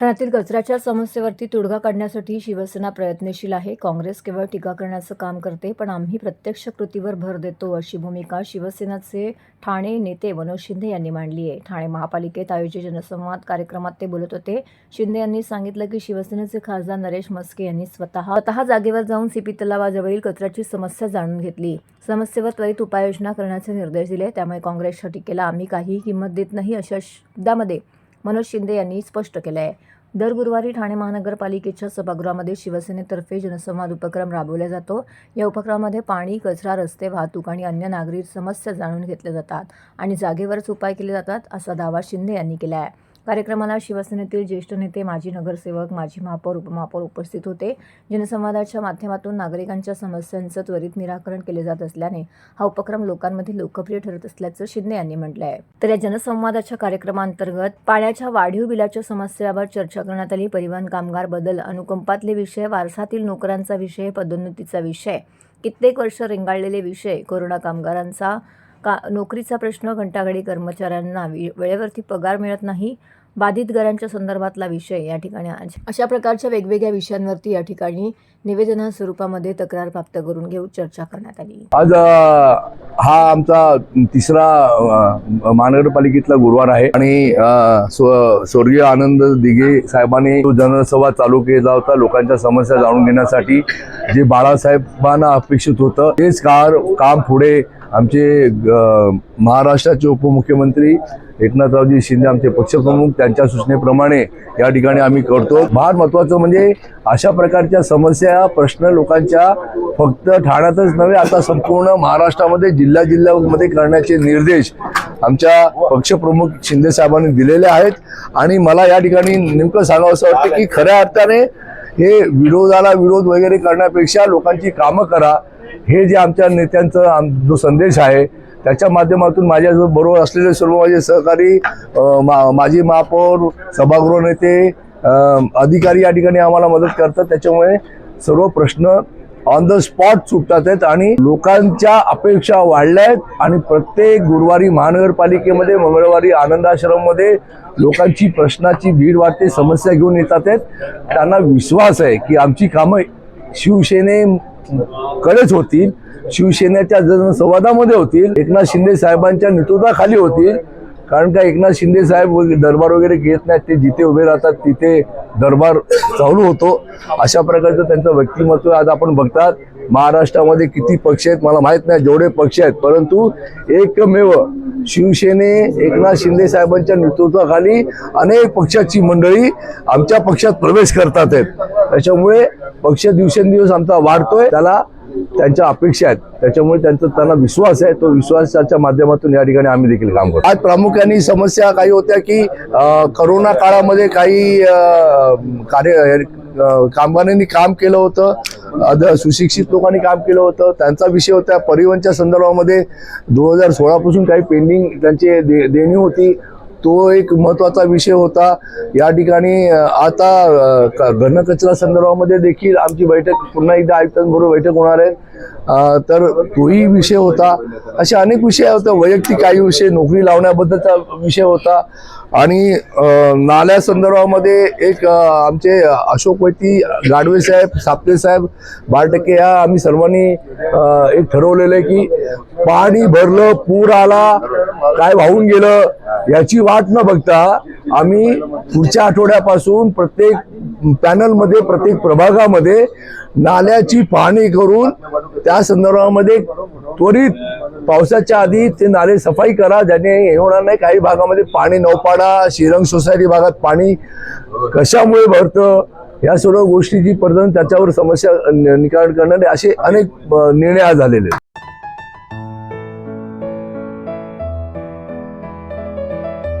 ठाण्यातील कचऱ्याच्या समस्येवरती तोडगा काढण्यासाठी शिवसेना प्रयत्नशील आहे. काँग्रेस केवळ टीका करण्याचं काम करते पण आम्ही प्रत्यक्ष कृतीवर भर देतो अशी भूमिका शिवसेनाचे ठाणे नेते मनोज शिंदे यांनी मांडली आहे. ठाणे महापालिकेत आयोजित जनसंवाद कार्यक्रमात ते बोलत होते. शिंदे यांनी सांगितलं की शिवसेनेचे खासदार नरेश मस्के यांनी स्वतः स्वतः जागेवर जाऊन सीपी तलावाजवळील कचऱ्याची समस्या जाणून घेतली. समस्येवर त्वरित उपाययोजना करण्याचे निर्देश दिले. त्यामुळे काँग्रेसच्या टीकेला आम्ही काहीही किंमत देत नाही अशा शब्दामध्ये मनोज शिंदे यांनी स्पष्ट केलं आहे दर गुरुवारी ठाणे महानगरपालिकेच्या सभागृहामध्ये शिवसेनेतर्फे जनसंवाद उपक्रम राबवला जातो. या उपक्रमामध्ये पाणी कचरा रस्ते वाहतूक आणि अन्य नागरी समस्या जाणून घेतल्या जातात आणि जागेवरच उपाय केले जातात असा दावा शिंदे यांनी केला आहे कार्यक्रमाला शिवसेनेतील ज्येष्ठ नेते माजी नगरसेवक माजी महापौर उपमहापौर उपस्थित होते. जनसंवादाच्या माध्यमातून नागरिकांच्या समस्यांचं त्वरित निराकरण केले जात असल्याने हा उपक्रम लोकांमध्ये लोकप्रिय ठरत असल्याचं शिंदे यांनी म्हटलं आहे तर या जनसंवादाच्या कार्यक्रमांतर्गत पाण्याच्या वाढीव बिलाच्या समस्येवर चर्चा करण्यात आली. परिवहन कामगार बदल अनुकंपातले विषय वारसातील नोकरांचा विषय पदोन्नतीचा विषय कित्येक वर्ष रेंगाळलेले विषय कोरोना कामगारांचा का नोकरीचा प्रश्न घंटागाडी कर्मचाऱ्यांना वेळेवरती पगार मिळत नाही बाधित घरांच्या संदर्भातला विषय या ठिकाणी आज- अशा प्रकारच्या वेगवेगळ्या विषयांवरती या ठिकाणी निवेदना स्वरूपामध्ये तक्रार प्राप्त करून घेऊन चर्चा करण्यात आली. आज हा आमचा तिसरा महानगरपालिकेतला गुरुवार आहे आणि स्वर्गीय आनंद दिघे साहेबांनी तो जनसंवाद चालू केला होता लोकांच्या समस्या जाणून घेण्यासाठी. जे बाळासाहेबांना अपेक्षित होतं तेच कार काम पुढे आमचे महाराष्ट्राचे उपमुख्यमंत्री एकनाथरावजी शिंदे आमचे पक्षप्रमुख त्यांच्या सूचनेप्रमाणे या ठिकाणी आम्ही करतो. फार महत्वाचं म्हणजे अशा प्रकारच्या समस्या प्रश्न लोकांच्या फक्त ठाण्यातच नव्हे आता संपूर्ण महाराष्ट्रामध्ये जिल्हा जिल्ह्यामध्ये करण्याचे निर्देश आमच्या पक्षप्रमुख शिंदे साहेबांनी दिलेले आहेत. आणि मला या ठिकाणी नेमकं सांगावं असं वाटतं की खऱ्या अर्थाने हे विरोधाला विरोध वगैरे करण्यापेक्षा लोकांची कामं करा. हे जे आमच्या नेत्यांचं आम जो संदेश आहे त्याच्या माध्यमातून माझ्या बरोबर असलेले सर्व माझे सहकारी मा माजी महापौर सभागृह नेते अधिकारी या ठिकाणी आम्हाला मदत करतात. त्याच्यामुळे सर्व प्रश्न ऑन द स्पॉट सुटतात आहेत आणि लोकांच्या अपेक्षा वाढल्या आहेत आणि प्रत्येक गुरुवारी महानगरपालिकेमध्ये मंगळवारी आनंदाश्रममध्ये लोकांची प्रश्नाची भीड वाढते समस्या घेऊन येतात आहेत. त्यांना विश्वास आहे की आमची कामं शिवसेने कडेच होतील शिवसेनेच्या जनसंवादामध्ये होतील. एकनाथ शिंदे साहेबांच्या नेतृत्वाखाली होतील. कारण का एकनाथ शिंदे साहेब दरबार वगैरे घेत नाहीत ते जिथे उभे राहतात तिथे दरबार चालू होतो. अशा प्रकारचं त्यांचं व्यक्तिमत्व आज आपण बघतात. महाराष्ट्रामध्ये किती पक्ष आहेत मला माहीत नाही जेवढे पक्ष आहेत. परंतु एकमेव शिवसेने एकनाथ शिंदे साहेबांच्या नेतृत्वाखाली अनेक पक्षाची मंडळी आमच्या पक्षात प्रवेश करतात आहेत. त्याच्यामुळे पक्ष दिवसेंदिवस आमचा वाढतोय. त्याला त्यांच्या अपेक्षा आहेत. त्याच्यामुळे त्यांचा त्यांना विश्वास आहे. तो विश्वासाच्या माध्यमातून या ठिकाणी आम्ही देखील काम करतो. आज प्रामुख्याने समस्या काही होत्या की करोना काळामध्ये काही कार्य कामगारांनी काम केलं होतं. सुशिक्षित लोकांनी काम केलं होतं. त्यांचा विषय होता. परिवहनच्या संदर्भामध्ये दोन हजार सोळापासून काही पेंडिंग त्यांची दे देणी होती. तो एक महत्त्वाचा विषय होता. या ठिकाणी आता क- घनकचरा संदर्भामध्ये देखील आमची बैठक पुन्हा एकदा आयुक्तांबरोबर बैठक होणार आहे. तर तोही विषय होता. असे अनेक विषय होता. वैयक्तिक काही विषय नोकरी लावण्याबद्दलचा विषय होता. आणि नाल्या संदर्भामध्ये एक आमचे अशोक वैती गाडवे साहेब सापले साहेब बारा या आम्ही सर्वांनी एक ठरवलेलं आहे की पाणी भरलं पूर आला काय वाहून गेलं याची वाट न बघता आम्ही पुढच्या आठवड्यापासून प्रत्येक पॅनलमध्ये प्रत्येक प्रभागामध्ये नाल्याची पाहणी करून त्या संदर्भामध्ये त्वरित पावसाच्या आधी ते नाले सफाई करा ज्याने हे होणार नाही काही भागामध्ये पाणी नौपाडा शिरंग सोसायटी भागात पाणी कशामुळे भरतं या सर्व गोष्टीची पर्यंत त्याच्यावर समस्या निकाल करणारे असे अनेक निर्णय झालेले आहेत.